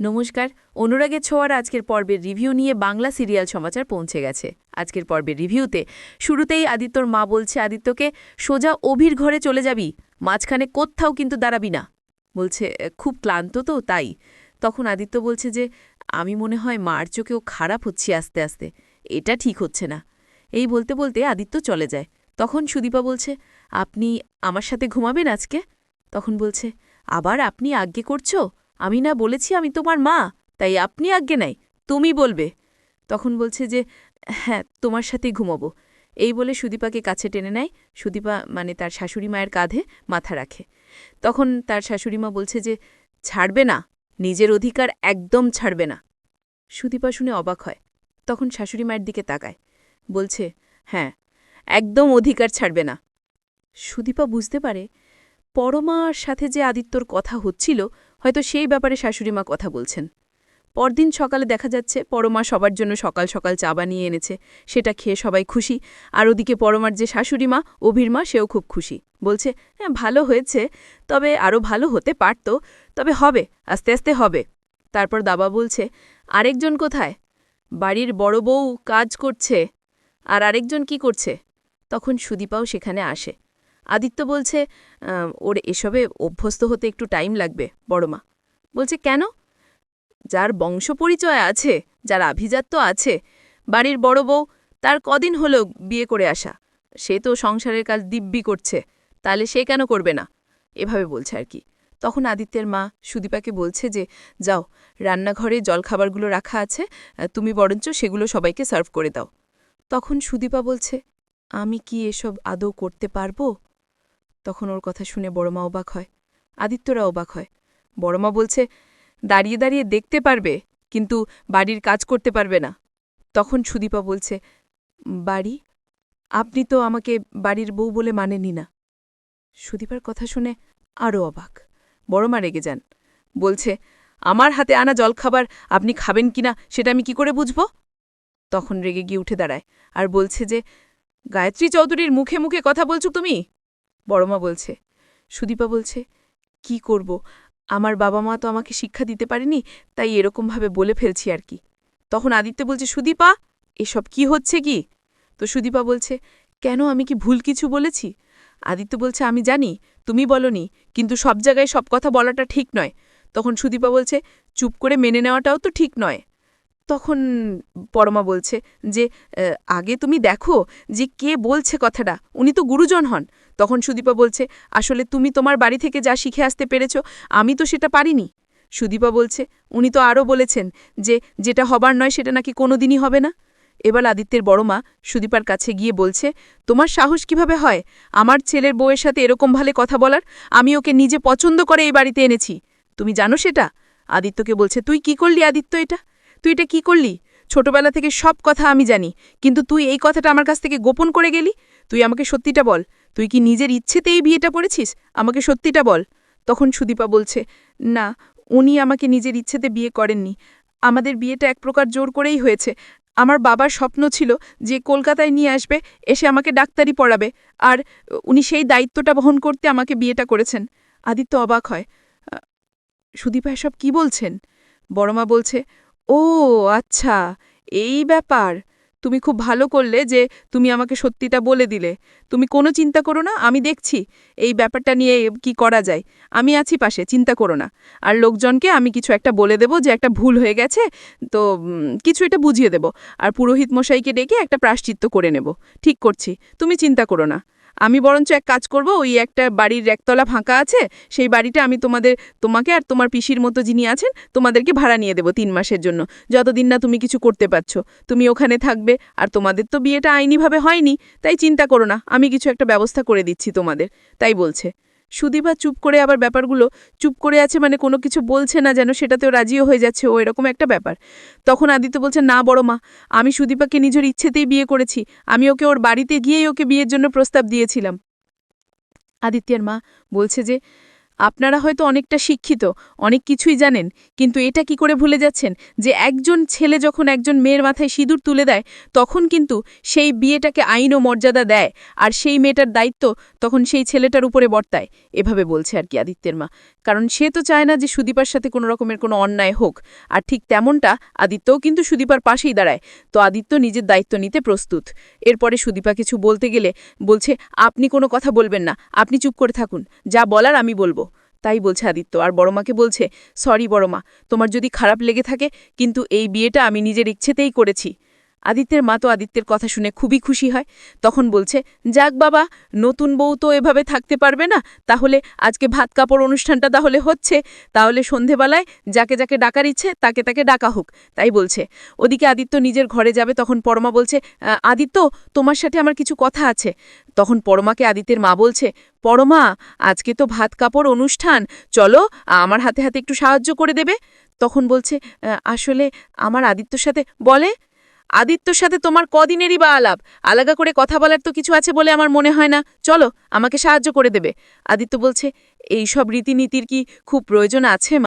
নমস্কার, অনুরাগের ছোঁয়ার আজকের পর্বের রিভিউ নিয়ে বাংলা সিরিয়াল সমাচার পৌঁছে গেছে। আজকের পর্বের রিভিউতে শুরুতেই আদিত্যর মা বলছে, আদিত্যকে সোজা অভির ঘরে চলে যাবি, মাঝখানে কোত্থাও কিন্তু দাঁড়াবি না। বলছে, খুব ক্লান্ত তো, তাই। তখন আদিত্য বলছে যে, আমি মনে হয় মার চোখেও খারাপ হচ্ছি আস্তে আস্তে, এটা ঠিক হচ্ছে না। এই বলতে বলতে আদিত্য চলে যায়। তখন সুদীপা বলছে, আপনি আমার সাথে ঘুমাবেন আজকে? তখন বলছে, আবার আপনি আজ্ঞে করছ? আমি না বলেছি আমি তোমার মা, তাই আপনি আজ্ঞে নাই, তুমি বলবে। তখন বলছে যে হ্যাঁ তোমার সাথেই ঘুমাবো। এই বলে সুদীপাকে কাছে টেনে নেয়। সুদীপা মানে তার শাশুড়ি মায়ের কাঁধে মাথা রাখে। তখন তার শাশুড়িমা বলছে যে, ছাড়বে না, নিজের অধিকার একদম ছাড়বে না। সুদীপা শুনে অবাক হয়। তখন শাশুড়ি মায়ের দিকে তাকায়। বলছে হ্যাঁ একদম অধিকার ছাড়বে না। সুদীপা বুঝতে পারে, পরমার সাথে যে আদিত্যর কথা হচ্ছিল হয়তো সেই ব্যাপারে শাশুড়িমা কথা বলছেন। পরদিন সকালে দেখা যাচ্ছে, পরমা সবার জন্য সকাল সকাল চা বানিয়ে এনেছে। সেটা খেয়ে সবাই খুশি। আর ওদিকে পরমার যে শাশুড়িমা অভিরমা সেও খুব খুশি। বলছে হ্যাঁ ভালো হয়েছে। তবে আরও ভালো হতে পারত। তবে হবে, আস্তে আস্তে হবে। তারপর দাবা বলছে, আরেকজন কোথায়? বাড়ির বড় বউ কাজ করছে। আর আরেকজন কি করছে? তখন সুদীপাও সেখানে আসে। আদিত্য বলছে ওর এসবে অভ্যস্ত হতে একটু টাইম লাগবে বড়মা বলছে, কেন? যার বংশ পরিচয় আছে, যার আভিজাত্য আছে, বাড়ির বড় বউ, তার কদিন হলো বিয়ে করে আসা। সে তো সংসারের কাজ দিব্যি করছে, তাহলে সে কেন করবে না? এভাবে বলছে আর কি। তখন আদিত্যের মা সুদীপাকে বলছে যে, যাও, রান্নাঘরে জলখাবারগুলো রাখা আছে তুমি বরঞ্চ সেগুলো সবাইকে সার্ভ করে দাও। তখন সুদীপা বলছে, আমি কি এসব আদৌ করতে পারব? তখন ওর কথা শুনে বড়মা অবাক হয়। আদিত্যরা অবাক হয়। বড়মা বলছে, দাঁড়িয়ে দাঁড়িয়ে দেখতে পারবে, কিন্তু বাড়ির কাজ করতে পারবে না। তখন সুদীপা বলছে, বাড়ি? আপনি তো আমাকে বাড়ির বউ বলে মানেনি না। সুদীপার কথা শুনে আরও অবাক। বড়মা রেগে যান। বলছে, আমার হাতে আনা জলখাবার আপনি খাবেন কিনা সেটা আমি কি করে বুঝব? তখন রেগে গিয়ে উঠে দাঁড়ায় আর বলছে যে, গায়ত্রী চৌধুরীর মুখে মুখে কথা বলছো তুমি? বড়মা বলছে। সুদীপা বলছে, কি করব? আমার বাবা মা তো আমাকে শিক্ষা দিতে পারেনি, তাই এরকমভাবে বলে ফেলছি আর কি। তখন আদিত্য বলছে, সুদীপা, এসব কি হচ্ছে কি? তো সুদীপা বলছে, কেন আমি কি ভুল কিছু বলেছি? আদিত্য বলছে, আমি জানি, তুমি বলনি, কিন্তু সব জায়গায় সব কথা বলাটা ঠিক নয়। তখন সুদীপা বলছে, চুপ করে মেনে নেওয়াটাও তো ঠিক নয়। তখন পরমা বলছে যে আগে তুমি দেখো যে কে বলছে কথাটা। উনি তো গুরুজন হন। তখন সুদীপা বলছে, আসলে তুমি তোমার বাড়ি থেকে যা শিখে আসতে পেরেছ, আমি তো সেটা পারিনি। সুদীপা বলছে, উনি তো আরও বলেছেন যে, যেটা হবার নয় সেটা নাকি কোনোদিনই হবে না? এবার আদিত্যের বড় মা সুদীপার কাছে গিয়ে বলছে, তোমার সাহস কীভাবে হয়? আমার ছেলের বউয়ের সাথে এরকম ভালে কথা বলার? আমি ওকে নিজে পছন্দ করে এই বাড়িতে এনেছি। তুমি জানো সেটা? আদিত্যকে বলছে, তুই কি করলি আদিত্য এটা? তুই এটা কি করলি? ছোটবেলা থেকে সব কথা আমি জানি, কিন্তু তুই এই কথাটা আমার কাছ থেকে গোপন করে গেলি? তুই আমাকে সত্যিটা বল। তুই কি নিজের ইচ্ছেতে এই বিয়েটা পড়েছিস আমাকে সত্যিটা বল। তখন সুদীপা বলছে, না, উনি আমাকে নিজের ইচ্ছেতে বিয়ে করেননি। আমাদের বিয়েটা এক প্রকার জোর করেই হয়েছে। আমার বাবার স্বপ্ন ছিল যে কলকাতায় নিয়ে আসবে, এসে আমাকে ডাক্তারি পড়াবে, আর উনি সেই দায়িত্বটা বহন করতে আমাকে বিয়েটা করেছেন। আদিত্য অবাক হয় সুদীপা এসব কি বলছেন? বড়মা বলছে ও আচ্ছা এই ব্যাপার। তুমি খুব ভালো করলে যে তুমি আমাকে সত্যিটা বলে দিলে। তুমি কোনো চিন্তা করো না, আমি দেখছি। এই ব্যাপারটা নিয়ে কি করা যায়? আমি আছি পাশে, চিন্তা করো না। আর লোকজনকে আমি কিছু একটা বলে দেব যে একটা ভুল হয়ে গেছে, তো কিছু এটা বুঝিয়ে দেব। আর পুরোহিত মশাইকে ডেকে একটা প্রাশ্চিত্য করে নেব। ঠিক করছি, তুমি চিন্তা করো না। আমি বরঞ্চ এক কাজ করব, ওই একটা বাড়ির একতলা ফাঁকা আছে, সেই বাড়িটা আমি তোমাদের, তোমাকে আর তোমার পিসির মতো যিনি আছেন, তোমাদেরকে ভাড়া নিয়ে দেবো তিন মাসের জন্য। যতদিন না তুমি কিছু করতে পারছ। তুমি ওখানে থাকবে, আর তোমাদের তো বিয়েটা আইনিভাবে হয়নি, তাই চিন্তা করো না, আমি কিছু একটা ব্যবস্থা করে দিচ্ছি তোমাদের, তাই বলছে। সুদীপা চুপ করে আবার ব্যাপারগুলো চুপ করে আছে মানে কোনো কিছু বলছে না যেন সেটাতেও রাজিও হয়ে যাচ্ছে, ও এরকম একটা ব্যাপার। তখন আদিত্য বলছে, না বড় মা, আমি সুদীপাকে নিজের ইচ্ছেতেই বিয়ে করেছি। আমি ওকে ওর বাড়িতে গিয়েই ওকে বিয়ের জন্য প্রস্তাব দিয়েছিলাম। আদিত্যের মা বলছে যে আপনারা হয়তো অনেকটা শিক্ষিত, অনেক কিছুই জানেন, কিন্তু এটা কি করে ভুলে যাচ্ছেন যে একজন ছেলে যখন একজন মেয়ের মাথায় সিঁদুর তুলে দেয়, তখন কিন্তু সেই বিয়েটাকে আইন ও মর্যাদা দেয় আর সেই মেয়েটার দায়িত্ব তখন সেই ছেলেটার উপরে বর্তায়। এভাবে বলছে আর কি আদিত্যের মা। কারণ সে তো চায় না যে সুদীপার সাথে কোনো রকমের কোনো অন্যায় হোক। আর ঠিক তেমনটা আদিত্যও কিন্তু সুদীপার পাশেই দাঁড়ায়। তো আদিত্য নিজের দায়িত্ব নিতে প্রস্তুত। এরপরে সুদীপা কিছু বলতে গেলে বলছে, আপনি কোনো কথা বলবেন না। আপনি চুপ করে থাকুন। যা বলার আমি বলব। তাই বলছে আদিত্য, আর বড়মাকে বলছে, সরি বড়মা তোমার যদি খারাপ লেগে থাকে, কিন্তু এই বিয়েটা আমি নিজের ইচ্ছেতেই করেছি। আদিত্যের মা তো আদিত্যের কথা শুনে খুবই খুশি হয়। তখন বলছে, যাক বাবা, নতুন বউ তো এভাবে থাকতে পারবে না। তাহলে আজকে ভাত কাপড় অনুষ্ঠানটা তাহলে হচ্ছে। তাহলে সন্ধেবেলায় যাকে যাকে ডাকার ইচ্ছে তাকে তাকে ডাকা হোক। তাই বলছে। ওদিকে আদিত্য নিজের ঘরে যাবে। তখন পরমা বলছে আদিত্য, তোমার সাথে আমার কিছু কথা আছে। তখন পরমাকে আদিত্যের মা বলছে, পরমা, আজকে তো ভাত কাপড় অনুষ্ঠান। চলো, আমার হাতে হাতে একটু সাহায্য করে দেবে। তখন বলছে আসলে আমার আদিত্যর সাথে বলে আদিত্যর সাথে তোমার কদিনেরই বা আলাপ? আলাদা করে কথা বলার তো কিছু আছে বলে আমার মনে হয় না। চলো, আমাকে সাহায্য করে দেবে। আদিত্য বলছে, এইসব রীতিনীতির কি খুব প্রয়োজন আছে মা?"